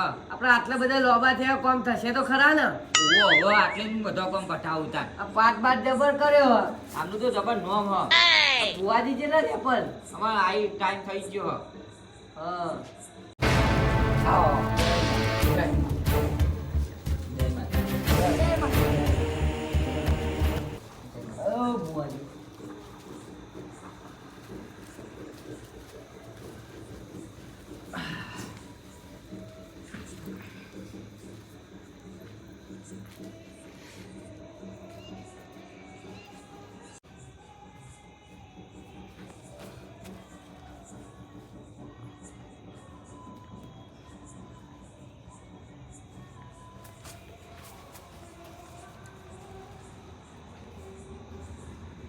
હા આપણે આટલા બધા લોબા થયા કોમ થશે તો ખરા ને? ઓ હવે આટલે હું બધો કોમ પઠાવું તાર. આ પાંચ જબર કર્યો આમનું તો જબર નોમ હ જોવા દીજે ને રે પણ. અમાર આઈ ટાઈમ થઈ ગયો. હ. હા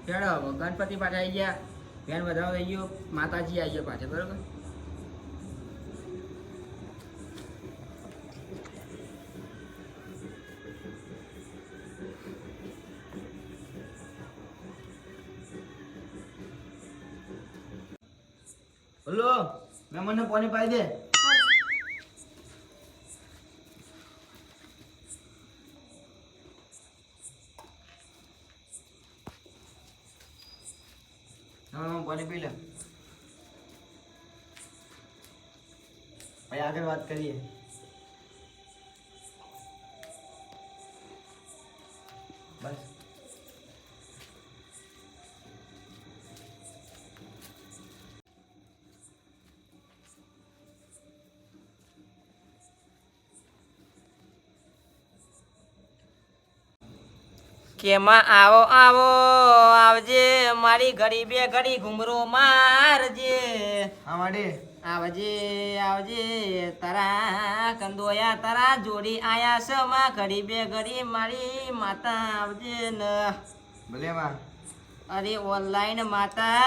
હેડો ગણપતિ પાછા આવી ગયા. બેન વધારો થઈ ગયો. માતાજી આવી ગયા પાછા, બરોબર? બોલો મને પાણી પાઈ દે. હા પાણી પી લે. ભાઈ આગળ વાત કરીએ. કેમાં આવો આવો આવજે મારી ઘડી બે ઘડી ઘુમરો મારજે. આવાડે. આવજે આવજે તારા કંદોયા તારા જોડી આયા છે માં ઘડી બે ઘડી મારી માતા આવજે ન. ભલે માં. અરે ઓનલાઈન માતા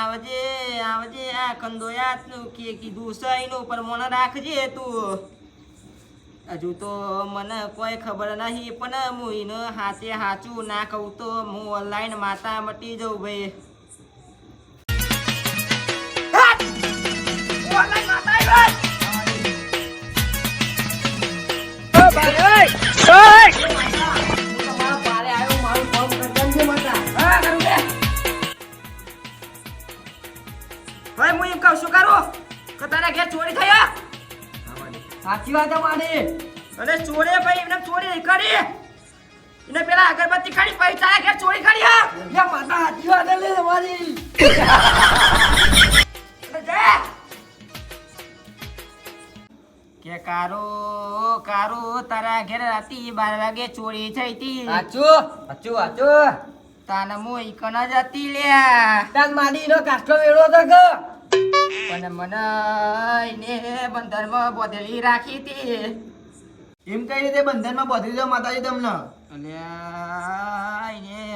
આવજે આવજે આ કંદોયા તું કે કીધું સહીનું એનું પ્રમાણ રાખજે તું. હજુ તો મને કોઈ ખબર નહીં, પણ હું હાથે હાચું ના કહું તો હું ઓનલાઈન માતા મટી જઉં ભાઈ. હું એમ કહું, શું કરું? કે તારા ઘેર ચોરી થયા સાચી વાત મારી અને ચોરે ભાઈ એમને ચોરી કરી. એને પેલા અગરબત્તી ખાડી પૈસા ઘેર ચોરી કરી હા? એ માતા સાચી વાત લે તમારી કે કારો કારો તારા ઘેર રાતી બાર વાગે ચોરી થઈ હતી. સાચું સાચું સાચું. તાને મુ ઈ જ હતી લે તાર મારી નો કાસ્ટો વેળો તો કે? પણ મને બંધનમાં બોધેલી રાખી હતી. એમ કઈ રીતે બંધનમાં બોધી દો માતાજી તમને?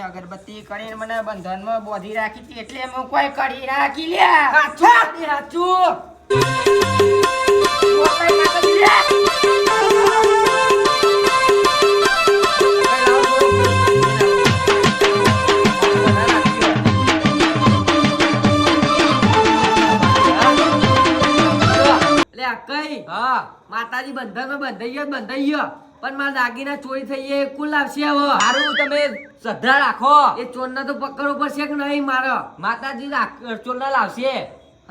અગરબત્તી કરીને મને બંધનમાં બોધી રાખી હતી એટલે હું કોઈ કરી રાખી લ્યા. સાચું સાચું માતાજી બંધનમાં બંધાઈ ગયો બંધાઈ ગયો પણ મારા દાગીના ચોરી થઈ ગયા એ કુલ લાવશે હવે. સારું તમે શ્રદ્ધા રાખો. એ ચોરના તો પકડવો પડશે કે નહીં મારો? માતાજી ચોરના લાવશે.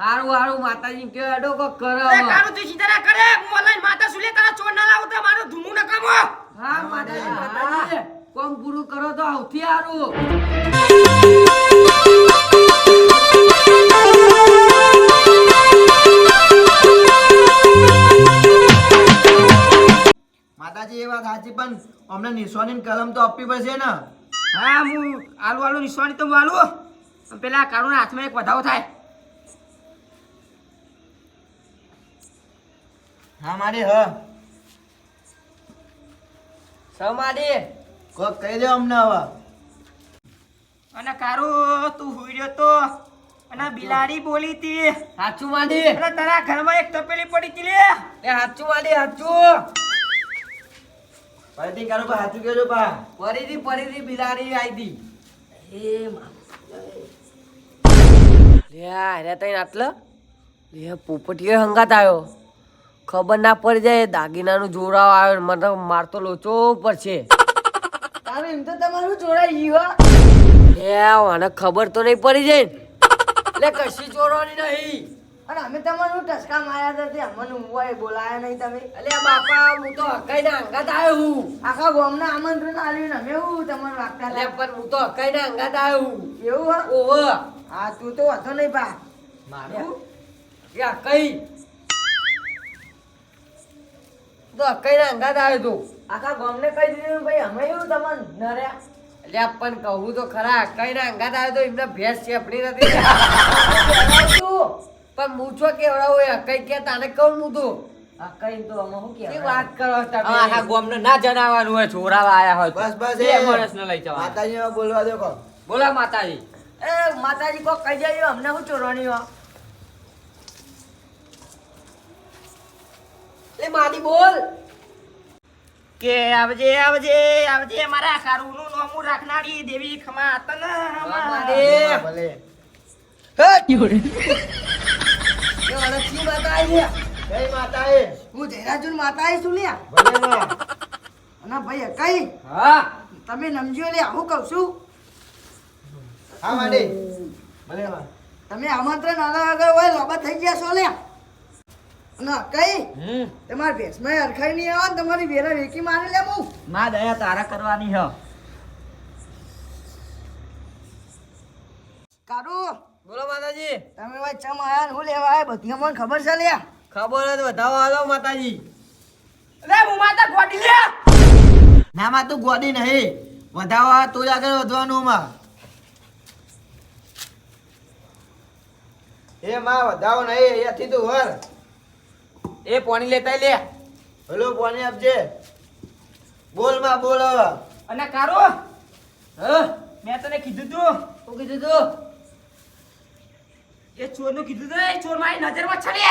હારું હારું માતાજી કે અડો કો કરો કારું તું સીધા કરે. મોલાઈ માતા સુલે તારા ચોર ના લાવો તો મારું ધૂમુ ન કમો. હા માતાજી માતાજી. કોમ પૂરું કરો તો આવતી હારું. સાચી પણ અમને નિશાની કલમ તો આપવી પડશે ને. હા હું આલુ આલુ નિશાની તો હું આલુ પેલા કાળુના હાથમાં એક વધાવો થાય. હા મારી હ. સમાડી કોક કહી દે અમને હવે. અને કારો તું હુઈ તો? અને બિલાડી બોલી તી. સાચું માડી અને તારા ઘરમાં એક તપેલી પડી હતી લે. એ સાચું માડી સાચું ફરીથી કરો પા સાચું કહેજો પા ફરીથી ફરીથી બિલાડી આવી હતી એ મા લે અરે તઈ આટલે? લે પોપટીયો હંગાત આવ્યો. ખબર ના પડી જાય દાગીનાનું જોડાવ આવ્યો. મતલબ મને મારતો લોચો ઉપર છે તારું એમ તો તમારું જોડાઈ ગયું હો. એ મને ખબર તો નહીં પડી જાય ને. એટલે કશી ચોરવાની નહીં. અને અમે તમારું ટસકા માર્યા હતા તે અમને ઊંઘવાય બોલાયા નહીં તમે. અલે બાપા હું તો હકાઈને અંગાત આવ્યો હું. આખા ગામના આમંત્રણ આલ્યું ને અમે એવું તમને વાગતા લે પણ હું તો હકાઈને અંગાત આવ્યો હું. એવું હા? ઓહો. હા તું તો હતો નહીં બા. મારું? કે હકાઈ તો હકાઈને અંગાત આવ્યો તું. આખા ગામને કહી દીધું ભાઈ અમે એવું તમને નર્યા? અલ્યા પણ કહું તો ખરા હકાઈને અંગાત આવ્યો તો એમને ભેંસ ચેપડી નથી. તું. પણ મૂછો કેવડાવો એ કઈ કે તાને કહું હું તો. કઈ તો અમે શું શું વાત કરો આખા તમે ના જણાવવાનું હોય છોરાવા આયા હોય બસ બસ એ માણસને લઈ બોલવા દો બોલો માતાજી. એ માતાજી કોક કહી જાય અમને શું ચોરવાની હો એ મારી બોલ. કે આવજે આવજે આવજે મારા કારુનું નોમું રાખનારી દેવી ખમા તન. ભલે વળગથી માતા આવી છે. જય માતા એ હું જયરાજુન માતા આવીશ છું લ્યા. ભલે ભાઈ કઈ હા. તમે નમજો લે હું કહું છું. હા માડી ભલે તમે આમંત્રણ આના આગળ હોય લોબા થઈ ગયા છો લ્યા. ના કઈ તમારે ભેંસમાં અરખાઈ નહીં આવે તમારી વેરા વેકી મારી લે હું માં દયા તારા કરવાની હ. કારું. બોલો માતાજી. તમે ભાઈ ચમ આયા હું લેવા આયા? બધી અમને ખબર છે લ્યા. ખબર જ વધાવો હાલો માતાજી. લે હું માતા ગોડી લે. ના માં તું ગોડી નહીં. વધાવા તું જ આગળ વધવાનું માં. એ માં વધાવો નહીં અહીંયાથી તું વર એ પાણી લેતા લે. હલો પાણી આપજે. બોલમાં બોલ અને કારો? હ? મેં તને કીધું તું. શું કીધું તું? એ ચોરનું કીધું તો એ ચોર મારી નજરમાં છડે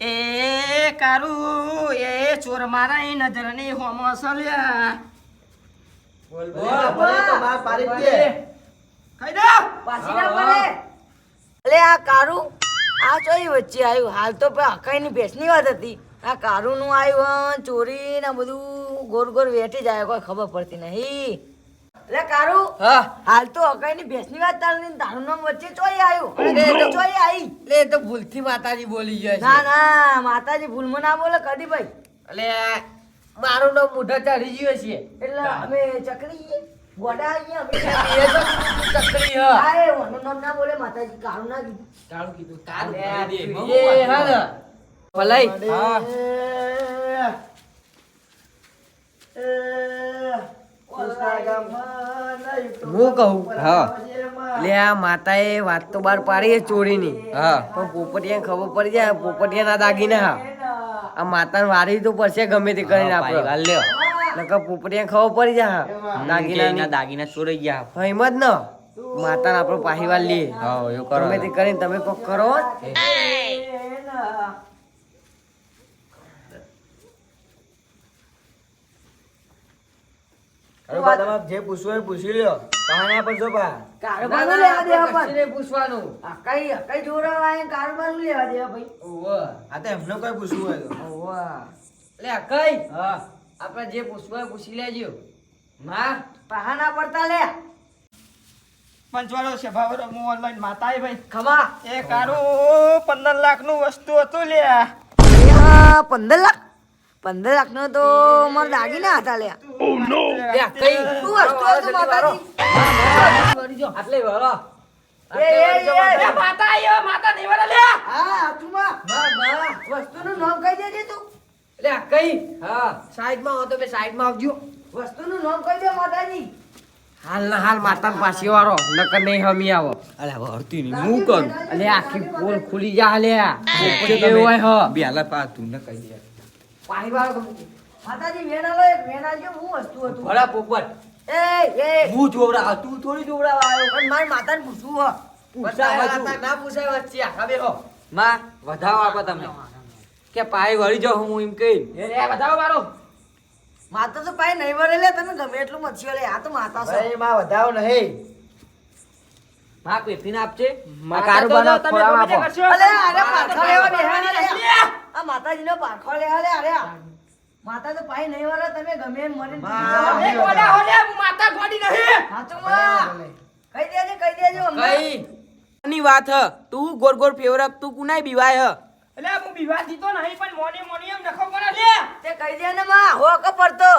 એ કારું એ ચોર મારા નજરની હોમો સલ્યા બોલ ભલે તો માં પાડી દે. ખાઈ દો. પાછી ના પડે અલે આ કારું આ ચોરી વચ્ચે આવ્યું હાલ તો હકાઈની ભેસની વાત હતી. આ કારુનું આવ્યું ચોરી ને બધું ગોર ગોર વેઠી જાય કોઈ ખબર પડતી નહીં. એટલે કારું હા. હાલ તો હકાઈની ભેંસની વાત ચાલતી ને તારું નામ વચ્ચે ચોઈ આવ્યું ચોઈ આવી લે એ તો ભૂલથી માતાજી બોલી જાય ના ના માતાજી ભૂલમાં ના બોલે કદી ભાઈ. એટલે મારું નામ મોઢા ચડી ગયો છે એટલે અમે ચકરી ગોડા અહીંયા એ ચકરી હ. હા એ નામ ના બોલે માતાજી કારું ના કીધું. કાળું કીધું કાળું એ હા ને. ભલાઈ. હા. હું કહું? હા. એટલે આ માતાએ વાત તો બહાર પાડી ચોરીની. હા. પણ પોપટિયા ખબર પડી જાય પોપટિયા ના દાગીના હા. આ માતાને વારી તો પડશે ગમે તે કરીને આપણે. લ્યો. નકર પોપટિયા ખબર પડી જાય હા. દાગીના દાગીના ચોરી ગયા. એમ જ ને. માતાને આપણો પાહીવાલ લઈએ. હા એવું ગમે તે કરીને તમે કોક કરો હો. અરે જે પૂછવું એ પૂછી લ્યો. પાણા પર જો બા. કારું ના, બાનું ના, લેવા દેવા કશી નહીં પૂછવાનું. પણ કઈ કઈ જોડાવા આયા કારું લેવા દેવા ભાઈ. ઓવે. આ તો એમને કોઈ પૂછવું હોય તો. એટલે આ કઈ? આપણે જે પૂછવું પૂછી લેજો. માં? પહાના પડતા લે. પંચવાળો છે ભાવરો હું ઓનલાઈન માતા ભાઈ. ખમા એ કારું પંદર લાખનું વસ્તુ હતું લે પંદર લાખ? પંદર લાખ નો તો મારા દાગીના હતા લે લે no! કઈ? શું વસ્તુ હતું માતાજી આટલે વરો એ, એ, એ, એ. માતા આવ્યો માતા નહીં વળે લે. હા હાથુમાં. વસ્તુનું નામ કહી દેજે તું. એટલે કઈ? હા સાઈડમાં હો તો બે સાઈડમાં આવજો. વસ્તુનું નામ કહી દે માતાજી. હાલ ના હાલ માતા પાછી વાળો નકર નહીં હમી આવો. અલે વળતી નહીં. હું કરું અલે આખી પોલ ખુલી જા લે હોય હ. બેલા પા તું ન કહી દે. પાણી વાળો. માતાજી વેણ એક વેણ હું વસ્તુ હતું? ભલા પોપટ. એ એ. હું જોવડા તું થોડી જોવડાવા આવ્યો? પણ મારી માતાને પૂછવું હો. પૂછાય માતા ના પૂછાય વચ્ચે આખા બેહો. માં વધાવ આપો તમને કે પાય વળી જાઉં હું એમ કહી એ રે વધાવો મારો. માતા તો પાય નહીં વળે લે તમે ગમે એટલું મચ્છી લે. આ તો માતા છે. માં વધાવ નહીં. માં પેફીને આપશે માતા તો જો તમે કરશો. અરે લેવા દે માતા અરે, તો અરે. આ માતાજીનો પાછો લેવા દે અરે. માતા તો પાઈ નહીં વાળા તમે ગમે એમ મને ગોડા હો માતા ગોડી નહીં. સાચું માં કહી દેજો કહી દેજો. કઈ? ની વાત હ. તું ગોર ગોર ફેવરક તું કુનાય બીવાય હ. એટલે હું વિવાહ દીતો નહીં પણ મોને મોની એમ નખો કરે લે તે કહી દે ને માં હો ક પડતો.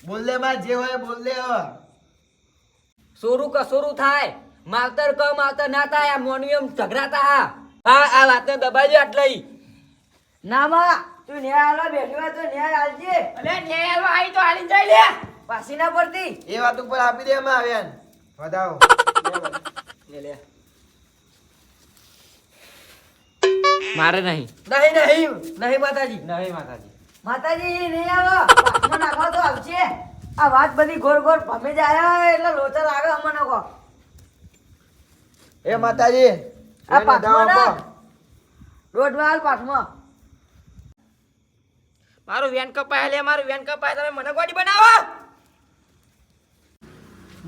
બોલ દે માં જે હોય બોલ દે હવે સોરું કસોરું થાય. માવતર ક માવતર ના થાય આ મોનિયમ ઝઘડાતા હા. હા આ વાતને દબાઈ દે આટલી. ના માં. તું ન્યાય આલો બેઠી હોય તો ન્યાય આલજે. અલે ન્યાય આલો આઈ તો આલી જાય લે. પાછી ના પડતી. એ વાત ઉપર આપી દે માં આવ્યા વધાવો. મારે નહીં. નહીં નહીં નહીં માતાજી. નહીં માતાજી. માતાજી નહીં આવો. પાછમાં નાખો તો આવશે આ વાત બધી ગોળ ગોળ ભમે જાય એટલે લોચા લાગે અમને કહો એ માતાજી આ દાવો દોઢ વાલ પાછમાં મારું વેન કપાય લે મારું વેન કપાય તમે મને ગોડી બનાવો.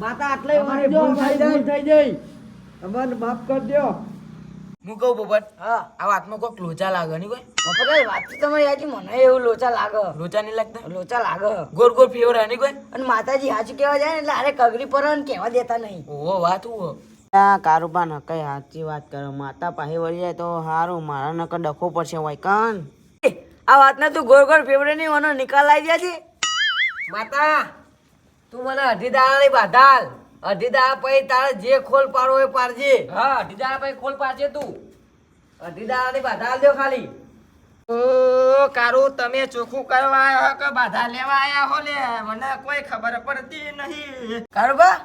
માતા આટલે અમારી ભૂલ થઈ જાય. થઈ જાય અમને માફ કરી દો હું કહું પોપટ હા. આ વાતમાં કોઈક લોચા લાગે નહીં કોઈ? મફતલાલ વાત તો તમારી આજી મને એવું લોચા લાગે. લોચા નહીં લાગતા? લોચા લાગે. ગોર ગોર ફેવર હે નહીં કોઈ? અને માતાજી હાચું કહેવા જાય ને એટલે અરે કગરી પર ને કહેવા દેતા નહીં. ઓહો વાત હું? આ કારુબાન કઈ સાચી વાત કરો માતા પાસે વળી જાય તો સારું મારા નકર ડખો પડશે વાયકાન. આ વાતને તું ગોળ ગોળ ફેવરે નહીં નિકાલ આવી જાય છે માતા તું મને અઢી દાડાની બાધાલ. અઢી દાડા પછી તારે જે ખોલ પાડવો એ પાડજે. હા અઢી દાડા પછી ખોલ પાડજે તું. અઢી દાડાની બાધા દો ખાલી. ઓ કારું તમે ચોખ્ખું કરવા આવ્યા હો કે બાધા લેવા આવ્યા હો લે? મને કોઈ ખબર પડતી નહીં. કારુબા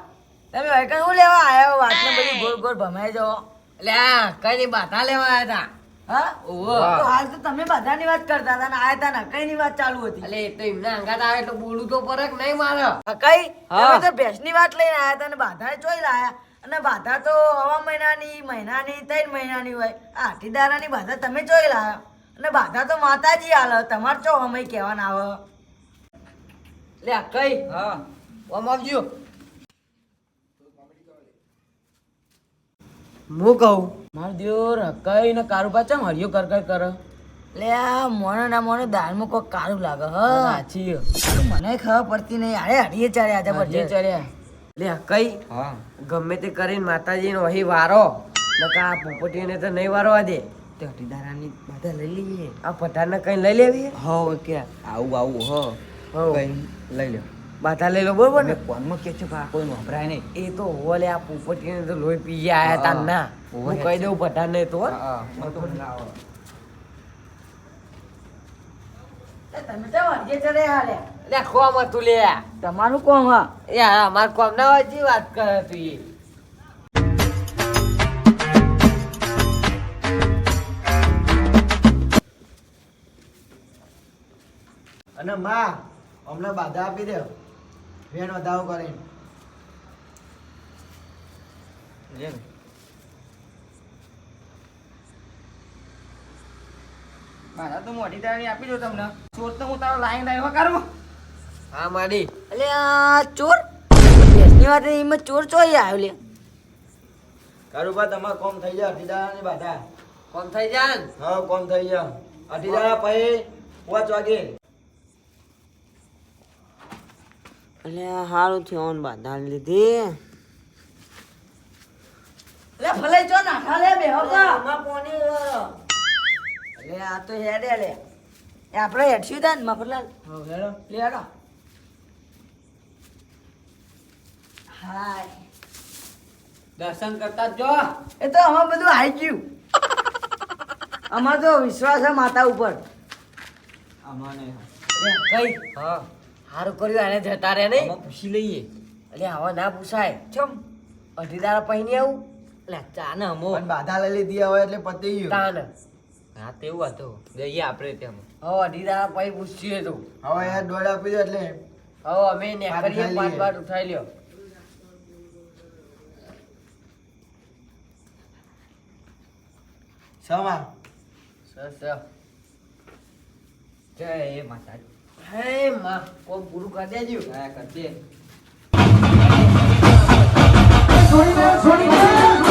તમે વૈકણ હું લેવા આવ્યા વાતને બધી ગોળ ગોળ ભમાઈ જાઓ. એટલે આ કઈ ની બાધા લેવા આવ્યા હતા. હા? તો હાલ તો તમે બધાની વાત કરતા હતા ને આયા હતા ને કઈની વાત ચાલુ હતી. એટલે તો એમના અંગાત આવે એટલે બોલું તો પરક નહીં મારે. હા, કઈ હા. તમે તો વાત લઈને આયા હતા ને બાધા ચોઈ લાયા. અને બાધા તો હવા મહિનાની મહિનાની ત્રણ મહિનાની હોય. આ આઠી દારાની બાધા તમે ચોઈ લાયા. અને બાધા તો માતાજી હાલ તમારે ચો અમે કહેવાના આવે. લે કઈ? હા. ઓમ આવજો. હું કહું? મારો દિયોર રકાઈ ને કારુબા ચમ હરિયો કર કર કર. લે આ મોણો ના મોણો દાળમાં કોઈ કારું લાગે હ. સાચી મને ખબર પડતી નહીં. અરે હડીએ ચારે આજે હરિયે ચડ્યા લે આ કઈ હા. ગમે તે કરીને માતાજી નો અહીં વારો. નકા આ પોપટીને તો નહીં વારવા દે. તે હટીદારાની બધા લઈ લઈએ. આ પઠાણને કઈ લઈ લેવી? હો કે આવું આવું હો. હો. કઈ લઈ લ્યો. બાધા લઈ લો બરોબર ને? કોનમાં કે છે કે આ કોઈ વપરાય નહીં? એ તો હોલે આ પોપટીને તો લોહી પી ગયા આયા તા ના. હું કહી દઉં પઠાણને તો હા. હા તો લાવો તમે તો હડીએ ચડે હાલે. લે કોમ તમારું કોમ હા. યાર અમાર કોમ ના હોય જી વાત કરે તું એ અને માં હમણાં બાધા આપી દે. વેણ વધાવો કરીને. મારા તો મોટી તારી આપી દો તમને. ચોર તો હું તારો લાઈન લાવ્યો કરું. હા માડી. એટલે આ ચોર? ભેંસની વાત એમાં ચોર ચોઈ આવ્યો લે. તમારે કોમ થઈ જાય અઢીદારાની બાધા. કોમ થઈ જાય હા કોમ થઈ જાય. અઢીદારા પછી પાંચ વાગે એટલે સારું થયું ને બાધા લીધી. લે ભલે જો નાખા લે બે હોકા એટલે આ તો હેડે લે. એ આપણે હેડશું તા ને મફરલાલ લે હેડો. હાય. દર્શન કરતા જો એ તો આમાં બધું આવી ગયું. આમાં તો વિશ્વાસ છે માતા ઉપર. અમાને લે, કઈ? હા. હારું કર્યું આને જતા રહે નહીં. પૂછી લઈએ. એટલે હવે ના પૂછાય. ચમ. અઢી દાડા પહેરી આવું. એટલે ચા ને અમો. બાધા લઈ લીધી હવે એટલે પતી ગયું. ને હા તેવું હતું જઈએ આપણે ત્યાં હવે અઢી દાડા પછી પૂછીએ તો. હવે યાર દોડ આપી દો એટલે હવે અમે ને કરીએ ઉઠાઈ પાંચ. બાર ઉઠાઈ લ્યો. સમા. સર સર જય માતાજી. હે માં કો ગુરુ કરી દેજો હા કરજે છોડી દે છોડી દે